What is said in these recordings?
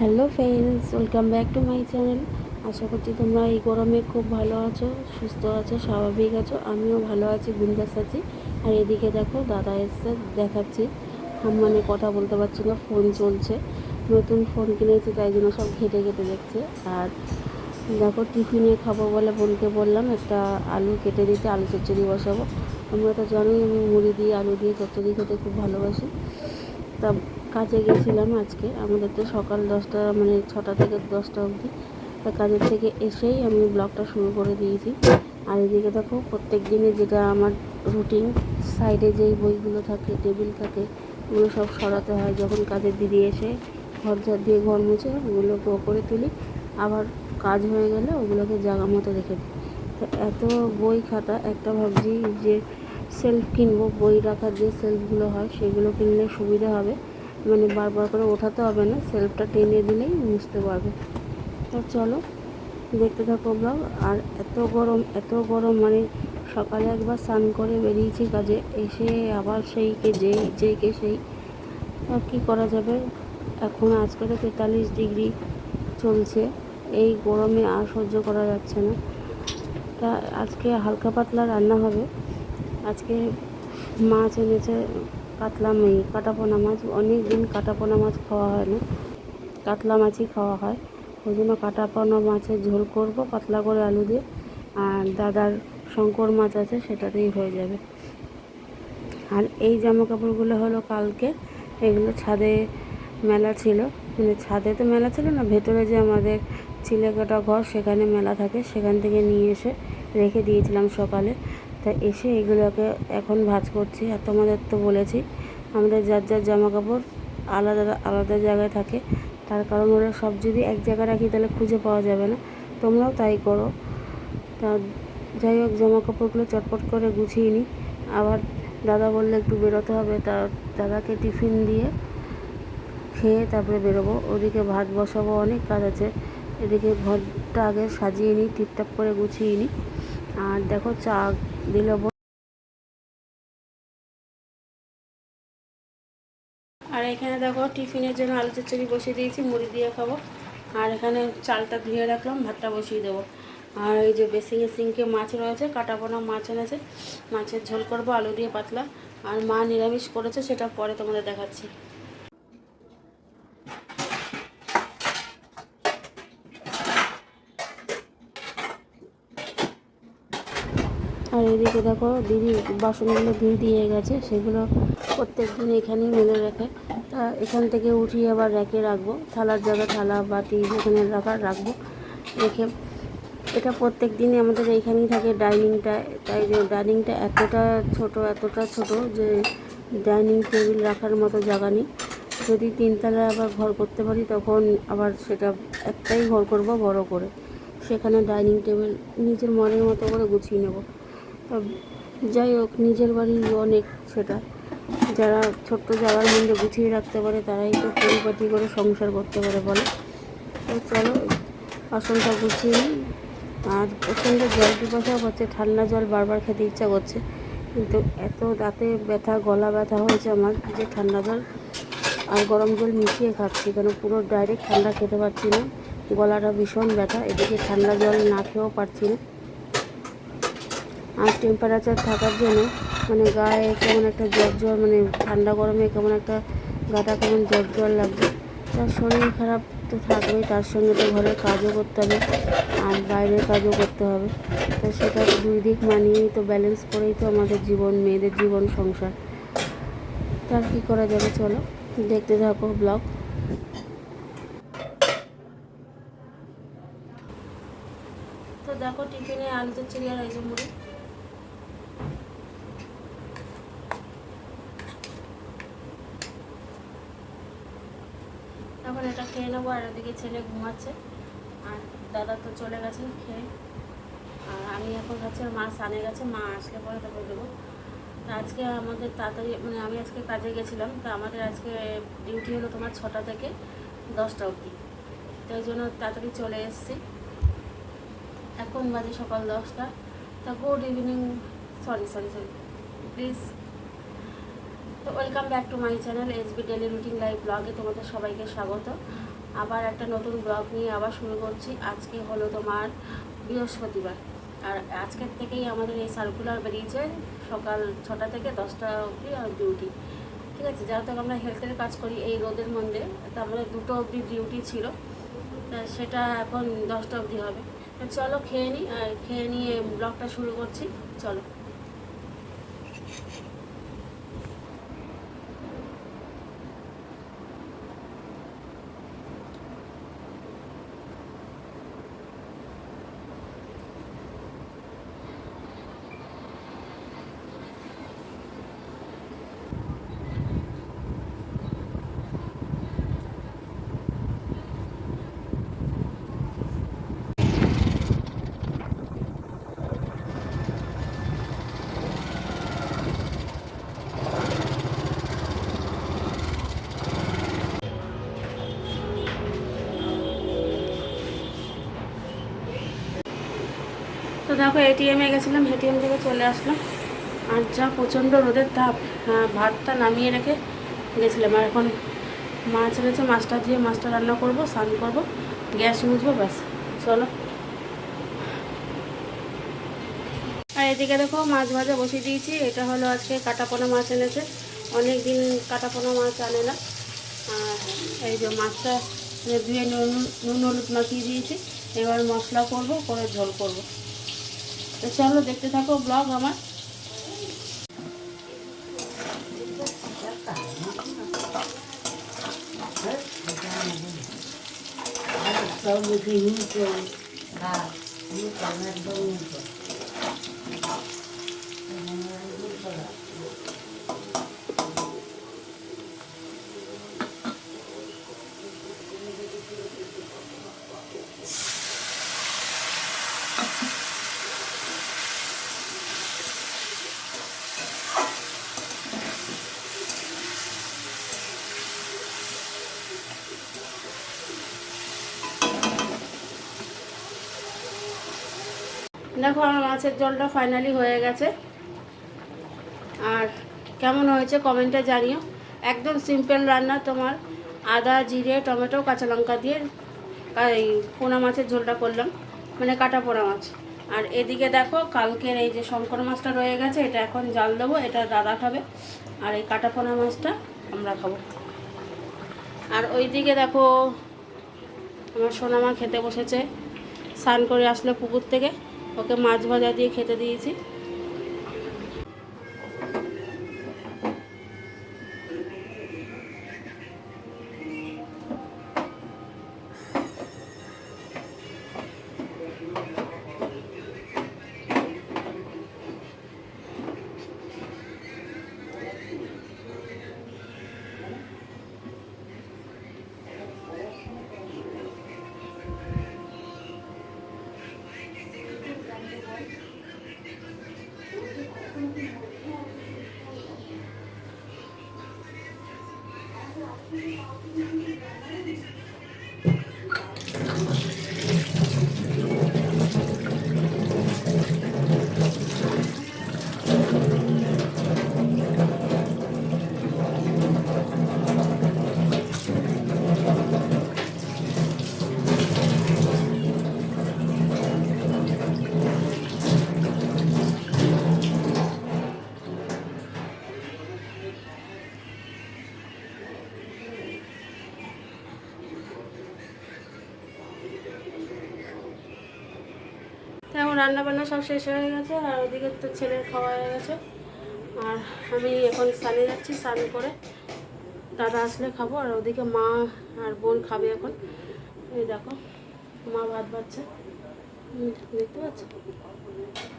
Hello friends, welcome back to my channel. আশা করছি তোমরা এই গরমে খুব ভালো আছো, সুস্থ আছো, স্বাভাবিক আছো। আমিও ভালো আছি, বিন্দাস আছি। আর এদিকে দেখো, দাদা এসছে, দেখাচ্ছি। মানে কথা বলতে পারছি না, ফোন চলছে। নতুন ফোন কিনেছি, তাই জন্য সব ঘেটে ঘেটে দেখছে। আর দেখো, টিফিনে খাব বলে বোনকে বললাম, একটা আলু কেটে দিতে, আলু চচ্চড়ি বসাবো। তোমরা তো জানোই, আমি মুড়ি দিয়ে, আলু দিয়ে চচ্চড়ি খেতে খুব ভালোবাসি। কাজে গেছিলাম আজকে। আমাদের তো সকাল দশটা মানে ছটা থেকে দশটা অবধি। তা কাজের থেকে এসেই আমি ব্লগটা শুরু করে দিয়েছি। আর এদিকে দেখো, প্রত্যেক দিনে যেটা আমার রুটিন সাইডে যেই বইগুলো থাকে টেবিল থাকে, ওগুলো সব সরাতে হয়। যখন কাজের দিদি এসে ঘর ঝাড় দিয়ে ঘর মুছে ওগুলোকে করে তুলি। আবার কাজ হয়ে গেলে ওগুলোকে জায়গা মতো রেখে দিই। তো এত বই খাতা, একটা ভাবছি যে সেলফ কিনবো, বই রাখার যে সেলফগুলো হয়, সেগুলো কিনলে সুবিধা হবে। মানে বারবার করে ওঠাতে হবে না সেলফটা টেনে দিলেই মুছতে পারবে। তো চলো, দেখতে থাকো ব্লগ আর এত গরম এত গরম মানে সকালে একবার স্নান করে বেরিয়েছি কাজে, এসে আবার সেই কে যেই যেই কে সেই আর কী করা যাবে? এখন আজকে তো তেতাল্লিশ ডিগ্রি চলছে, এই গরমে আর সহ্য করা যাচ্ছে না। তা আজকে হালকা পাতলা রান্না হবে। আজকে মাছ এনেছে কাতলা এই কাটাপোনা মাছ, অনেক দিন কাটাপোনা মাছ খাওয়া হয় না। কাতলা মাছই খাওয়া হয়। ওই জন্য কাটাপোনা মাছের ঝোল করব, পাতলা করে আলু দিয়ে। আর দাদার শঙ্কর মাছ আছে, সেটাতেই হয়ে যাবে। আর এই জামা কাপড়গুলো হলো কালকে। এগুলো ছাদে মেলা ছিল। মানে ছাদে তো মেলা ছিল না, ভেতরে যে আমাদের চিলেকাটা ঘর, সেখানে মেলা থাকে। সেখান থেকে নিয়ে এসে রেখে দিয়েছিলাম সকালে। তা এসে এগুলোকে এখন ভাজ করছি আর তোমাদের তো বলেছি, আমাদের যার যার জামা কাপড় আলাদা আলাদা জায়গায় থাকে। তার কারণ হলো সব যদি এক জায়গায় রাখি তাহলে খুঁজে পাওয়া যাবে না। তোমরাও তাই করো। তা যাই হোক জামা কাপড়গুলো চটপট করে গুছিয়ে নিই। আবার দাদা বললে একটু বেরোতে হবে, তা দাদাকে টিফিন দিয়ে খেয়ে তারপরে বেরোবো। ওদিকে ভাত বসাবো, অনেক কাজ আছে। এদিকে ঘরটা আগে সাজিয়ে নিই, টিপটাপ করে গুছিয়ে নিই। আর দেখো চা দিল আর এখানে দেখো টিফিনের জন্য আলু চচ্চড়ি বসিয়ে দিয়েছি, মুড়ি দিয়ে খাব। আর এখানে চালটা ধুয়ে রাখলাম, ভাতটা বসিয়ে দেবো। আর এই যে বেসিংয়ে সিঙ্কে মাছ রয়েছে কাটা পোনা মাছ এনেছে, মাছের ঝোল করব, আলু দিয়ে পাতলা। আর মা নিরামিষ করেছে, সেটা পরে তোমাদের দেখাচ্ছি। এদিকে দেখো দিদি বাসনগুলো ধুয়ে দিয়ে গেছে, সেগুলো প্রত্যেক দিন এখানেই মেলে রাখে। তা এখান থেকে উঠিয়ে আবার র্যাকে রাখব। থালার জায়গায় থালা, বাটি যেখানে রাখার রাখব। রেখে এটা প্রত্যেক দিনই আমাদের এইখানেই থাকে ডাইনিংটা। তাই যে ডাইনিংটা এতটা ছোট এতটা ছোট যে ডাইনিং টেবিল রাখার মতো জায়গা নেই। যদি তিনতলায় আবার ঘর করতে পারি, তখন আবার সেটা একটাই ঘর করব বড় করে। সেখানে ডাইনিং টেবিল নিজের মনের মতো করে গুছিয়ে নেব। যাই হোক, নিজের বাড়ি অনেক সেটা। যারা ছোট্ট জায়গার মধ্যে গুছিয়ে রাখতে পারে, তারাই তো পরিপাটি করে সংসার করতে পারে বলে। তো চলো বাসনটা গুছিয়ে নিই। আর প্রচণ্ড জল পিপাসাও হচ্ছে, ঠান্ডা জল বারবার খেতে ইচ্ছা করছে। কিন্তু এত দাঁতে ব্যথা, গলা ব্যথা হয়েছে আমার যে ঠান্ডা জল আর গরম জল মিশিয়ে খাচ্ছি। কেন পুরো ডাইরেক্ট ঠান্ডা খেতে পারছি না। গলাটা ভীষণ ব্যথা, এদিকে ঠান্ডা জল না খেয়েও পারছি না। আর টেম্পারেচার থাকার জন্য মানে গায়ে কেমন একটা জ্বর জ্বর মানে ঠান্ডা গরমে কেমন একটা গাটা কেমন জ্বর জ্বর লাগবে তার শরীর খারাপ তো থাকবেই, তার সঙ্গে তো ঘরের কাজও করতে হবে আর বাইরের কাজও করতে হবে। তো সেটা দুই দিক মানিয়েই তো ব্যালেন্স করেই তো আমাদের জীবন, মেয়েদের জীবন, সংসার। তার কী করা যাবে চলো, দেখতে থাকো ব্লগ তো দেখো টিফিনে আলু চচ্চড়ি আর এই যে মুড়ি। এটা খেয়ে নেব আর ওদিকে ছেলে ঘুমাচ্ছে। আর দাদা তো চলে গেছে খেয়ে। আর আমি এখন আর মা সানে গেছে, মা আসলে পরে তারপর দেবো। তা আজকে আমাদের তাড়াতাড়ি মানে আমি আজকে কাজে গেছিলাম, তা আমাদের আজকে ডিউটি হলো তোমার ছটা থেকে দশটা অবধি। তাই জন্য তাড়াতাড়ি চলে এসেছি। এখন বাজে সকাল দশটা। তা good evening, sorry sorry sorry, please. তো welcome back to my channel S B daily routine live ব্লগে তোমাদের সবাইকে স্বাগত। আবার একটা নতুন ব্লগ নিয়ে আবার শুরু করছি। আজকে হলো তোমার বৃহস্পতিবার। আর আজকের থেকেই আমাদের এই সার্কুলার বেরিয়েছে সকাল ছটা থেকে দশটা অবধি ডিউটি ঠিক আছে যেহেতু আমরা হেলথের কাজ করি এই রোদের মধ্যে। তা আমাদের দুটো অবধি ডিউটি ছিল। সেটা এখন দশটা অবধি হবে। চলো খেয়ে নিই খেয়ে নিয়ে ব্লগটা শুরু করছি। চলো। তো দেখো এটিএমে গেছিলাম এটিএম থেকে চলে আসলাম। আর যা প্রচণ্ড রোদের তাপ হ্যাঁ, ভাতটা নামিয়ে রেখে গেছিলাম। আর এখন মাছ এনেছে মাছটা দিয়ে মাছটা রান্না করব স্নান করব গ্যাস মুছবো ব্যাস চলো। আর এদিকে দেখো মাছ ভাজা বসিয়ে দিয়েছি এটা হলো আজকে কাটাপোনা মাছ এনেছে। অনেক দিন কাটাপোনা মাছ আনে না। আর এই যে মাছটা ধুয়ে নুন নুন হলুদ মাখিয়ে দিয়েছি এবার মশলা করব করে ঝোল করব। তো চলো দেখতে থাকো ব্লগ আমার সব দেখি আমার মাছের জলটা ফাইনালি হয়ে গেছে। আর কেমন হয়েছে কমেন্টে জানিও। একদম সিম্পল রান্না তোমার। আদা, জিরে, টমেটো, কাঁচা লঙ্কা দিয়ে এই পোনা মাছের ঝোলটা করলাম মানে কাটা পোনা মাছ। আর এদিকে দেখো, কালকের এই যে শঙ্কর মাছটা রয়ে গেছে, এটা এখন জাল দেবো, এটা দাদা খাবে। আর এই কাটা পোনা মাছটা আমরা খাব। আর ওই দিকে দেখো, আমার সোনামা খেতে বসেছে, স্নান করে আসলো পুকুর থেকে। ওকে মাছ ভাজা দিয়ে খেতে দিয়েছি। তো এখন রান্না বান্না সব শেষ হয়ে গেছে আর ওদিকে তো ছেলের খাওয়া হয়ে গেছে। আর আমি এখন স্নানে যাচ্ছি স্নান করে দাদা আসলে খাব আর ওদিকে মা আর বোন খাবে এখন। এই দেখো মা ভাত হুম, দেখতে পাচ্ছ?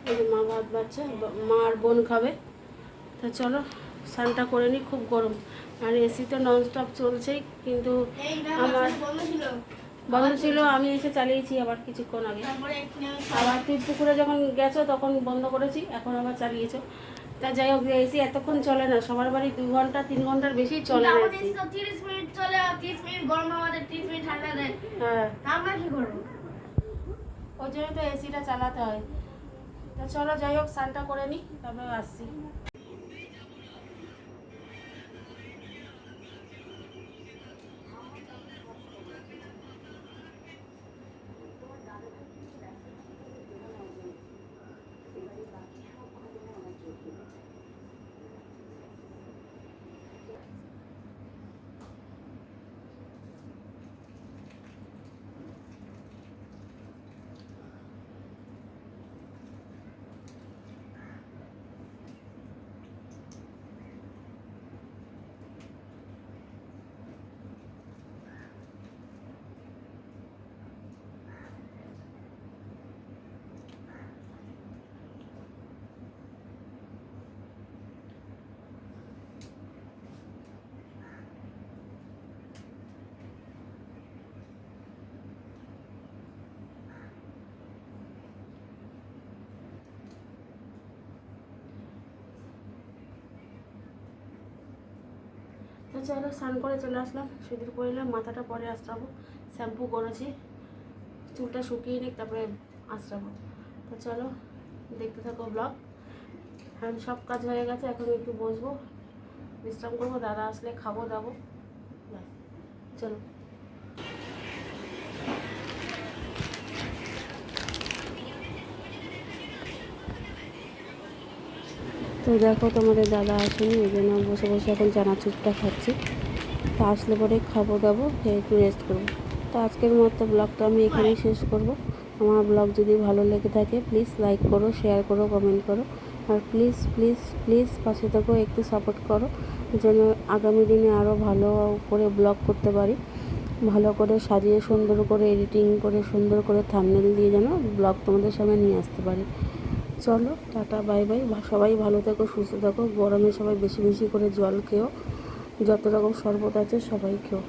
এই যে মা ভাত বাচ্ছে বা- মা আর বোন খাবে। তা চলো স্নানটা করে নিই খুব গরম। আর এসি তো ননস্টপ চলছেই কিন্তু আমার বন্ধ ছিল আমি এসে চালিয়েছি আবার কিছুক্ষণ আগে। আবার তুই পুকুরে যখন গেছো তখন বন্ধ করেছি এখন আবার চালিয়েছো। তা যাই হোক এসি এতক্ষণ চলে না সবার বাড়ি দু ঘণ্টা তিন ঘণ্টার বেশি চলে না তিরিশ মিনিট চলে তিরিশ মিনিট গরম আমাদের তিরিশ মিনিট ঠান্ডা দেয়। হ্যাঁ। আমরা কি করব? ওই জন্য তো এসিটা চালাতে হয়। তা চলো যাই হোক স্নানটা করে নিই তারপরে আসছি। চলো, স্নান করে চলে আসলাম। সুদির পরলাম মাথাটা পরে আসতাবো শ্যাম্পু করেছি, চুলটা শুকিয়ে নিক, তারপরে আসতাবো তো চলো, দেখতে থাকো ব্লগ এখন সব কাজ হয়ে গেছে, এখন একটু বসবো, বিশ্রাম করব, দাদা আসলে খাব দাবো। চলো। তো দেখো তোমাদের দাদা আসেনি ওই জন্য বসে বসে এখন চানাচুরটা খাচ্ছি। তা আসলে পরে খাব, দাবো, খেয়ে একটু রেস্ট করব। তো আজকের মতো ব্লগটা আমি এখানেই শেষ করব। আমার ব্লগ যদি ভালো লেগে থাকে প্লিজ লাইক করো শেয়ার করো কমেন্ট করো। আর প্লিজ প্লিজ প্লিজ পাশে থাকো একটু সাপোর্ট করো, যেন আগামী দিনে আরও ভালো করে ব্লগ করতে পারি। ভালো করে সাজিয়ে, সুন্দর করে এডিটিং করে, সুন্দর করে থামনেল দিয়ে যেন ব্লগ তোমাদের সামনে নিয়ে আসতে পারি। চলো, টাটা, বাই বাই। সবাই ভালো থাকো, সুস্থ থাকো। গরমে সবাই বেশি বেশি করে জল খেও। যত রকম শরবত আছে সবাই খেও।